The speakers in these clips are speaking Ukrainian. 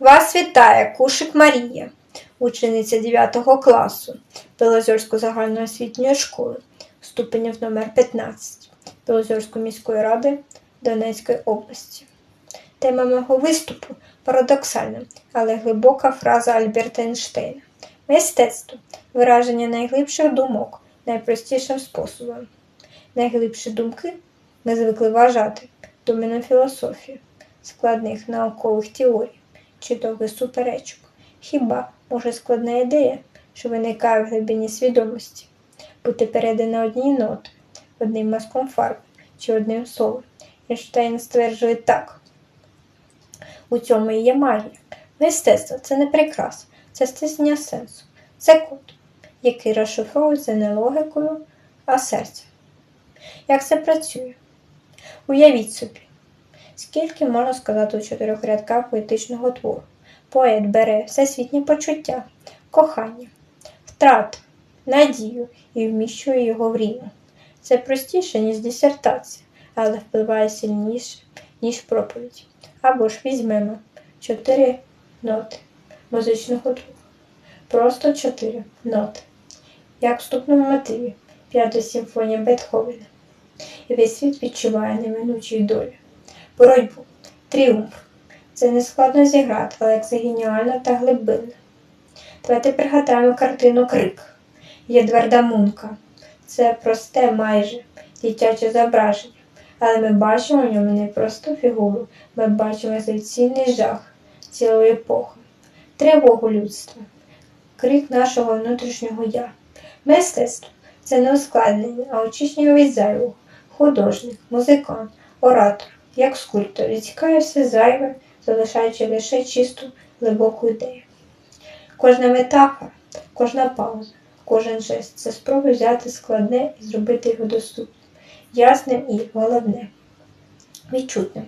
Вас вітає Кушик Марія, учениця 9 класу Білозорської загальноосвітньої школи, ступенів номер 15 Білозорської міської ради Донецької області. Тема мого виступу парадоксальна, але глибока фраза Альберта Ейнштейна. Мистецтво вираження найглибших думок найпростішим способом. Найглибші думки ми звикли вважати доменом філософії, складних наукових теорій чи довгих суперечок. Хіба може складна ідея, що виникає в глибині свідомості, бути передана одній ноти, одним мазком фарби чи одним словом? Ейнштейн стверджує так. У цьому і є магія. Мистецтво це не прикраса, це стиснення сенсу, це код, який розшифровується не логікою, а серцем. Як це працює? Уявіть собі, скільки можна сказати у чотирьох рядках поетичного твору. Поет бере всесвітнє почуття, кохання, втрату, надію і вміщує його в рівну. Це простіше, ніж дисертація, але впливає сильніше, ніж проповідь. Або ж візьмемо чотири ноти музичного твору. Просто чотири ноти. Як в вступному мотиві п'ята симфонія Бетховена. І весь світ відчуває неминучу долю. Боротьбу, тріумф. Це не складно зіграти, але це геніально та глибинно. Давайте пригадаємо картину Крик. Єдварда Мунка. Це просте майже дитяче зображення. Але ми бачимо в ньому не просто фігуру, ми бачимо еволюційний жах цілої епохи, тривогу людства, крик нашого внутрішнього я. Мистецтво це не ускладнення, а очищення від зайвого. Художник, музикант, оратор, як скульптор, відтікає все зайве, залишаючи лише чисту глибоку ідею. Кожна метафора, кожна пауза, кожен жест це спроба взяти складне і зробити його доступним, ясним і головне відчутним.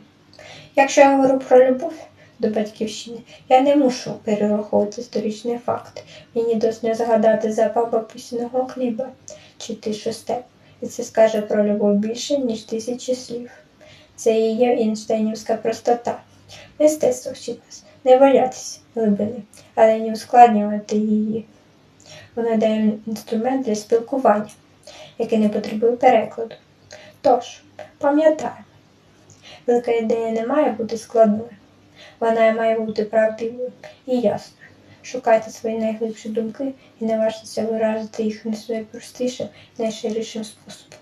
Якщо я говорю про любов до батьківщини, я не мушу перераховувати історичні факти. Мені достатньо згадати запах бабусиного хліба чи тишу степ. І це скаже про любов більше, ніж тисячі слів. Це і є Ейнштейнівська простота. Мистецтво вчить нас не боятися глибини, але не ускладнювати її. Вона дає інструмент для спілкування, який не потребує перекладу. Тож, пам'ятаємо, велика ідея не має бути складною. Вона має бути правдивою і ясною. Шукайте свої найглибші думки і не важтеся виразити їх найпростішим, найширішим способом.